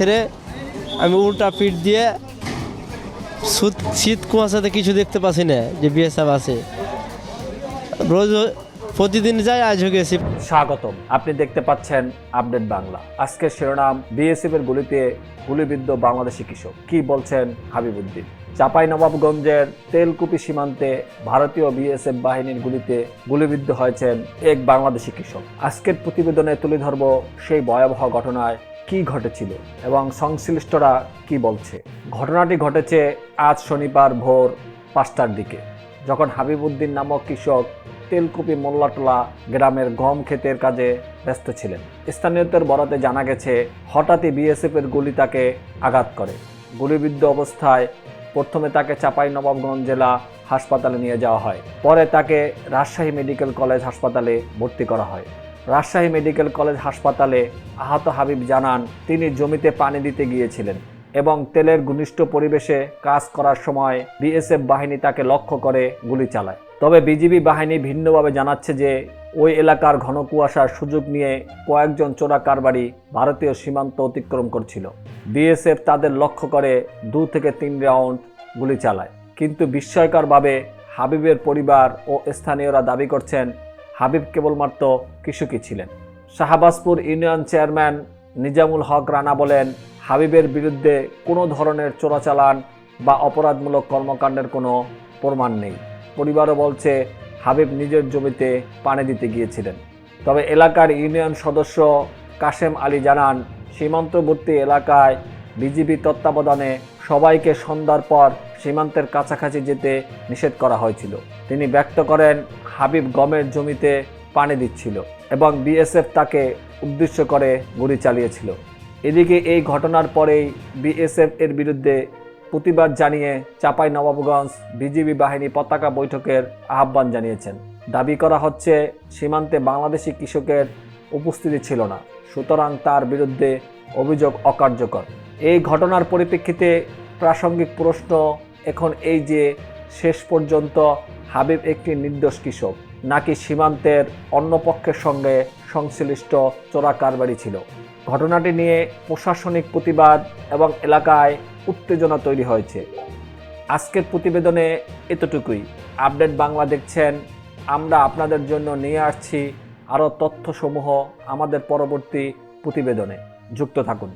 ছেড়ে আমি উল্টা পিঠ দিয়ে শীত শীত কুয়াশাতে কিছু দেখতে পাচ্ছি না যে বিএসএফ আছে। রোজ প্রতিদিন যাই আজও গেছি। স্বাগতম। আপনি দেখতে পাচ্ছেন আপডেট বাংলা। আজকের শিরোনাম বিএসএফ এর গুলিতে গুলিবিদ্ধ বাংলাদেশি কৃষক। কি বলছেন হাবিবুদ্দিন? চাপাই নবাবগঞ্জের তেলকুপি সীমান্তে ভারতীয় বিএসএফ বাহিনীর গুলিতে গুলিবিদ্ধ হয়েছেন এক বাংলাদেশি কৃষক। আজকের প্রতিবেদনে তুলে ধরব সেই ভয়াবহ ঘটনায় কি ঘটেছিল এবং সংশ্লিষ্টরা কি বলছে? ঘটনাটি ঘটেছে আজ শনিবার ভোর পাঁচটার দিকে, যখন হাবিবুদ্দিন নামক কৃষক তেলকুপি মোল্লাটোলা গ্রামের গম ক্ষেতের কাজে ব্যস্ত ছিলেন। স্থানীয়দের বরাতে জানা গেছে, হঠাৎই বিএসএফ এর গুলি তাকে আঘাত করে। গুলিবিদ্ধ অবস্থায় প্রথমে তাকে চাপাই নবাবগঞ্জ জেলা হাসপাতালে নিয়ে যাওয়া হয়, পরে তাকে রাজশাহী মেডিকেল কলেজ হাসপাতালে ভর্তি করা হয়। রাজশাহী মেডিকেল কলেজ হাসপাতালে আহত হাবিব জানান, তিনি জমিতে পানি দিতে গিয়েছিলেন এবং তেলের ঘনিষ্ঠ পরিবেশে কাজ করার সময় বিএসএফ বাহিনী তাকে লক্ষ্য করে গুলি চালায়। তবে বিজিবি বাহিনী ভিন্নভাবে জানাচ্ছে যে, ওই এলাকার ঘন কুয়াশার সুযোগ নিয়ে কয়েকজন চোরা কারবারি ভারতীয় সীমান্ত অতিক্রম করছিল। বিএসএফ তাদের লক্ষ্য করে দু থেকে তিন রাউন্ড গুলি চালায়। কিন্তু বিস্ময়করভাবে হাবিবের পরিবার ও স্থানীয়রা দাবি করছেন হাবিব কেবলমাত্র কৃষকই ছিলেন। শাহবাজপুর ইউনিয়ন চেয়ারম্যান নিজামুল হক রানা বলেন, হাবিবের বিরুদ্ধে কোনো ধরনের চোরাচালান বা অপরাধমূলক কর্মকাণ্ডের কোনো প্রমাণ নেই। পরিবারও বলছে, হাবিব নিজের জমিতে পানি দিতে গিয়েছিলেন। তবে এলাকার ইউনিয়ন সদস্য কাশেম আলী জানান, সীমান্তবর্তী এলাকায় বিজিবি তত্ত্বাবধানে সবাইকে সন্ধ্যার পর সীমান্তের কাছাকাছি যেতে নিষেধ করা হয়েছিল। তিনি ব্যক্ত করেন, হাবিব গমের জমিতে পানি দিচ্ছিল এবং বিএসএফ তাকে উদ্দেশ্য করে গুলি চালিয়েছিল। এদিকে এই ঘটনার পরেই বিএসএফ এর বিরুদ্ধে প্রতিবাদ জানিয়ে চাপাই নবাবগঞ্জ বিজিবি বাহিনী পতাকা বৈঠকের আহ্বান জানিয়েছেন। দাবি করা হচ্ছে, সীমান্তে বাংলাদেশি কৃষকের উপস্থিতি ছিল না, সুতরাং তার বিরুদ্ধে অভিযোগ অকার্যকর। এই ঘটনার পরিপ্রেক্ষিতে প্রাসঙ্গিক প্রশ্ন এখন এই যে শেষ পর্যন্ত হাবিব একটি নির্দোষ কৃষক, নাকি সীমান্তের অন্য পক্ষের সঙ্গে সংশ্লিষ্ট চোরা কারবারি ছিল? ঘটনাটি নিয়ে প্রশাসনিক প্রতিবাদ এবং এলাকায় উত্তেজনা তৈরি হয়েছে। আজকের প্রতিবেদনে এতটুকুই। আপডেট বাংলা দেখছেন। আমরা আপনাদের জন্য নিয়ে আসছি আরও তথ্যসমূহ আমাদের পরবর্তী প্রতিবেদনে। যুক্ত থাকুন।